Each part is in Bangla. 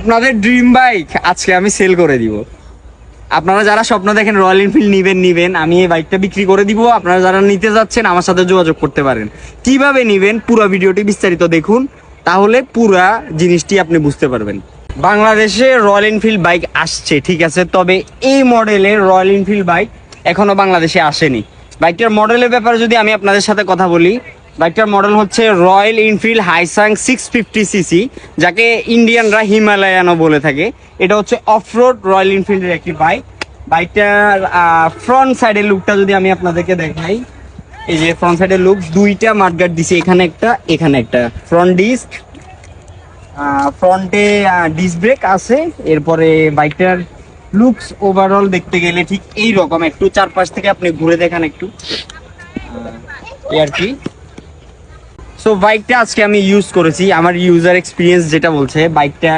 আপনাদের ড্রিম বাইক আজকে আমি সেল করে দিব। আপনারা যারা স্বপ্ন দেখেন রয়্যাল এনফিল্ড নিবেন নিবেন, আমি এই বাইকটা বিক্রি করে দিব। আপনারা যারা নিতে যাচ্ছেন, আমার সাথে যোগাযোগ করতে পারেন। কীভাবে নিবেন, পুরো ভিডিওটি বিস্তারিত দেখুন, তাহলে পুরা জিনিসটি আপনি বুঝতে পারবেন। বাংলাদেশে রয়্যাল এনফিল্ড বাইক আসছে, ঠিক আছে? তবে এই মডেলের রয়্যাল এনফিল্ড বাইক এখনও বাংলাদেশে আসেনি। বাইকটার মডেলের ব্যাপারে যদি আমি আপনাদের সাথে কথা বলি বাইকটার মডেল হচ্ছে রয়্যাল এনফিল্ড হাইসাং সিক্স ফিফটি সিসি, যাকে ইন্ডিয়ানরা হিমালয়ানও বলে থাকে। এটা হচ্ছে অফরোড রয়্যাল এনফিল্ডের একটি বাইক। বাইকটার ফ্রন্ট সাইডের লুকটা যদি আমি আপনাদেরকে দেখাই, এই যে ফ্রন্ট সাইডের লুক দুইটা মাঠগার্ড দিছে, এখানে একটা এখানে একটা। ফ্রন্ট ডিস্ক ফ্রন্টে ডিস্ক ব্রেক আছে। এরপরে বাইকটার লুকস ওভারঅল দেখতে গেলে ঠিক এই রকম একটু চারপাশ থেকে আপনি ঘুরে দেখান একটু। আর কি। সো বাইকটা আজকে আমি ইউজ করেছি। আমার ইউজার এক্সপিরিয়েন্স যেটা বলছে বাইকটা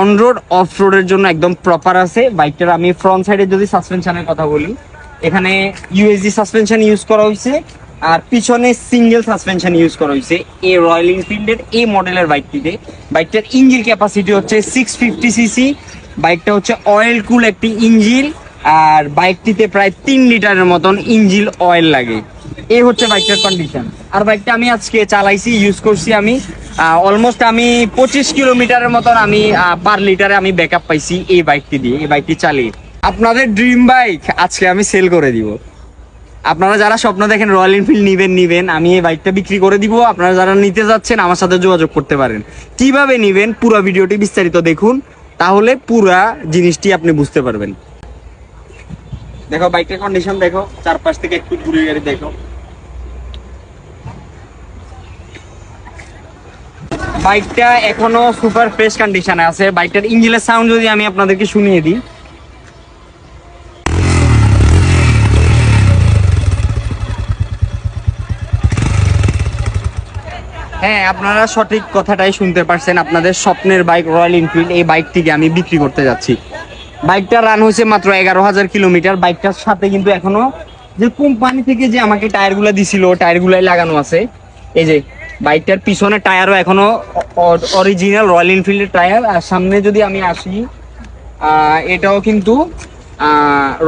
অন রোড অফ রোডের জন্য একদম প্রপার আছে। বাইকটার আমি ফ্রন্ট সাইডে যদি সাসপেনশনের কথা বলি, এখানে ইউএসডি সাসপেনশন ইউজ করা হয়েছে, আর পিছনে সিঙ্গেল সাসপেনশন ইউজ করা হয়েছে, এ রয়্যাল এনফিল্ডের এই মডেলের বাইকটিতে বাইকটার ইঞ্জিন ক্যাপাসিটি হচ্ছে সিক্স ফিফটি সিসি বাইকটা হচ্ছে অয়েল কুল একটি ইঞ্জিন আর বাইকটিতে প্রায় তিন লিটারের মতন ইঞ্জিল অয়েল লাগে। এই হচ্ছে বাইকটার কন্ডিশন আর বাইকটা আমি আজকে চালাইছি ইউজ করছি আমি। অলমোস্ট আমি পঁচিশ কিলোমিটারের মতন আমি পার লিটারে আমি ব্যাকআপ পাইছি এই বাইকটি দিয়ে, এই বাইকটি চালিয়ে। আপনাদের ড্রিম বাইক আজকে আমি সেল করে দিব। আপনারা যারা স্বপ্ন দেখেন রয়্যাল এনফিল্ড নিবেন নিবেন, আমি এই বাইকটা বিক্রি করে দিব। আপনারা যারা নিতে যাচ্ছেন, আমার সাথে যোগাযোগ করতে পারেন। কীভাবে নিবেন, পুরো ভিডিওটি বিস্তারিত দেখুন, তাহলে পুরা জিনিসটি আপনি বুঝতে পারবেন। দেখো বাইকের কন্ডিশন দেখো, চারপাশ থেকে একটু ঘুরে গাড়ি দেখো। বাইকটা এখনও সুপার ফ্রেশ কন্ডিশনে আছে। বাইকটার ইঞ্জিনের সাউন্ড যদি আমি আপনাদেরকে শুনিয়ে দিই। হ্যাঁ আপনারা সঠিক কথাটাই শুনতে পারছেন। আপনাদের স্বপ্নের বাইক রয়্যাল এনফিল্ড এই বাইকটিকে আমি বিক্রি করতে যাচ্ছি। বাইকটা রান হয়েছে মাত্র এগারো হাজার কিলোমিটার বাইকটার সাথে কিন্তু এখনও যে কোম্পানি থেকে যে আমাকে টায়ারগুলো দিছিল টায়ারগুলাই লাগানো আছে। এই যে বাইকটার পিছনে টায়ারও এখনও অরিজিনাল রয়্যাল এনফিল্ডের টায়ার। আর সামনে যদি আমি আসি এটাও কিন্তু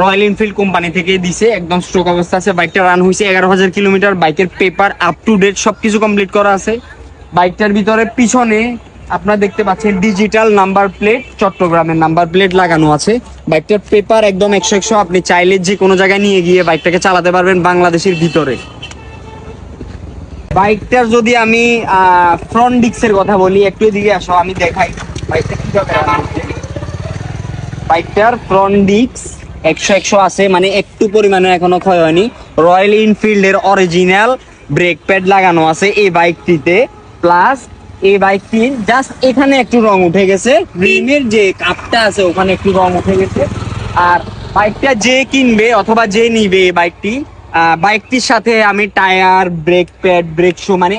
রয়্যাল এনফিল্ড কোম্পানি থেকে দিছে। একদম স্ট্রোক অবস্থা আছে। বাইকটা রান হয়েছে এগারো হাজার কিলোমিটার। বাইকের পেপার আপ টু ডেট সবকিছু কমপ্লিট করা আছে। বাইকটার ভিতরে পিছনে আপনারা দেখতে পাচ্ছেন ডিজিটাল নাম্বার প্লেট চট্টগ্রামের নাম্বার প্লেট লাগানো আছে। বাইকটার পেপার একদম একশো একশো। আপনি চাইলে যে কোনো জায়গায় নিয়ে গিয়ে বাইকটাকে চালাতে পারবেন বাংলাদেশের ভিতরে। বাইকটার যদি আমি ফ্রন্ট ডিক্সের কথা বলি, একটু এদিকে আসো, আমি দেখাই। বাইকটা বাইকটার ফ্রন্ট ডিক্স একশো একশো আছে মানে একটু পরিমাণে এখনও ক্ষয় হয়নি। রয়্যাল এনফিল্ডের অরিজিনাল ব্রেক প্যাড লাগানো আছে এই বাইকটিতে। প্লাস এই বাইকটির জাস্ট এখানে একটু রং উঠে গেছে। রিমের যে কাপটা আছে, ওখানে একটু রং উঠে গেছে। আর বাইকটা যে কিনবে অথবা যে নিবে এই বাইকটি বাইকটির সাথে আমি tyre brake pad brake shoe মানে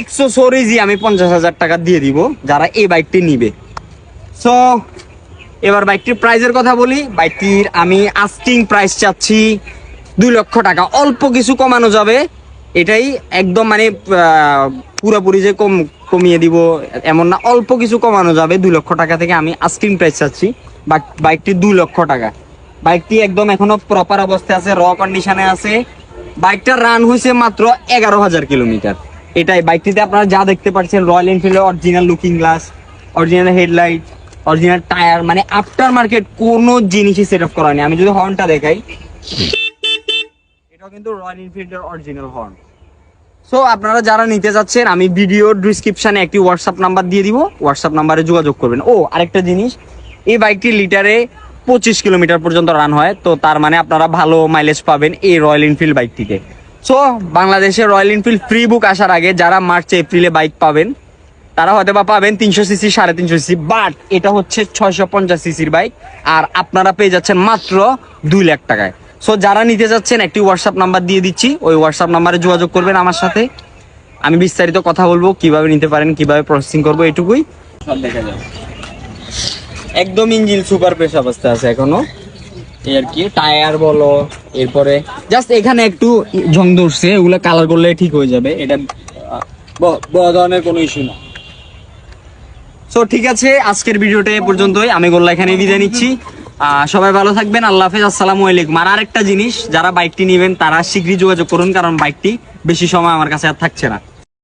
এক্সেসরিজই আমি পঞ্চাশ হাজার টাকা দিয়ে দিব, যারা এই বাইকটি নিবে। সো এবার বাইকটির প্রাইজের কথা বলি। বাইকটির আমি আস্কিং প্রাইস চাচ্ছি দুই লক্ষ টাকা। অল্প কিছু কমানো যাবে। এটাই একদম মানে পুরোপুরি যে কম, কমিয়ে দিব, এমন না। অল্প কিছু কমানো যাবে। দুই লক্ষ টাকা থেকে আমি আস্কিং প্রাইস চাচ্ছি। বাইকটি দুই লক্ষ টাকা। বাইকটি একদম এখনও প্রপার অবস্থায় আছে র কন্ডিশনে আছে। বাইকটা রান হয়েছে মাত্র এগারো হাজার কিলোমিটার। এটাই, বাইকটিতে আপনারা যা দেখতে পাচ্ছেন Royal এনফিল্ডের original looking glass original headlight original tyre মানে আফটার মার্কেট কোনো জিনিসই সেট আপ করা আমি যদি হর্নটা দেখাই। এটাও কিন্তু রয়্যাল এনফিল্ডের অরিজিনাল হর্ন সো আপনারা যারা নিতে যাচ্ছেন, আমি ভিডিও ডিসক্রিপশনে একটি হোয়াটসঅ্যাপ নাম্বার দিয়ে দিব। হোয়াটসঅ্যাপ নাম্বারে যোগাযোগ করবেন। ও, আরেকটা জিনিস, এই বাইকটি লিটারে পঁচিশ কিলোমিটার পর্যন্ত রান হয়, তো তার মানে আপনারা ভালো মাইলেজ পাবেন এই রয়্যাল এনফিল্ড বাইকটিতে সো বাংলাদেশে রয়্যাল এনফিল্ড ফ্রি বুক আসার আগে যারা মার্চ এপ্রিলে বাইক পাবেন, তারা হয়তো বা পাবেন তিনশো সিসি সাড়ে তিনশো সিসি বাট এটা হচ্ছে ছয়শো পঞ্চাশ সিসির বাইক আর আপনারা পেয়ে যাচ্ছেন মাত্র দুই লাখ টাকায়। সো যারা নিতে যাচ্ছেন, একটি হোয়াটসঅ্যাপ নাম্বার দিয়ে দিচ্ছি, ওই হোয়াটসঅ্যাপ নাম্বারে যোগাযোগ করবেন আমার সাথে। আমি বিস্তারিত কথা বলব, কীভাবে নিতে পারেন, কীভাবে প্রসেসিং করব এটুকুই সব দেখা যাবে। একদম ইঞ্জিন সুপার প্রেস অবস্থা আছে এখনও। আর কি, টায়ার বলো, এরপরে জাস্ট এখানে একটু জং ধরছে ওগুলো কালার করলে ঠিক হয়ে যাবে, এটা বড় ধরনের কোনো ইস্যু না। সো ঠিক আছে, আজকের ভিডিওটা এ পর্যন্তই, আমি গোল্লা এখানে বিদায় নিচ্ছি। সবাই ভালো থাকবেন, আল্লাহ হাফেজ, আসসালামু আলাইকুম। আর আরেকটা জিনিস, যারা বাইকটি নেবেন, তারা শীঘ্রই যোগাযোগ করুন, কারণ বাইকটি বেশি সময় আমার কাছে আর থাকছে না।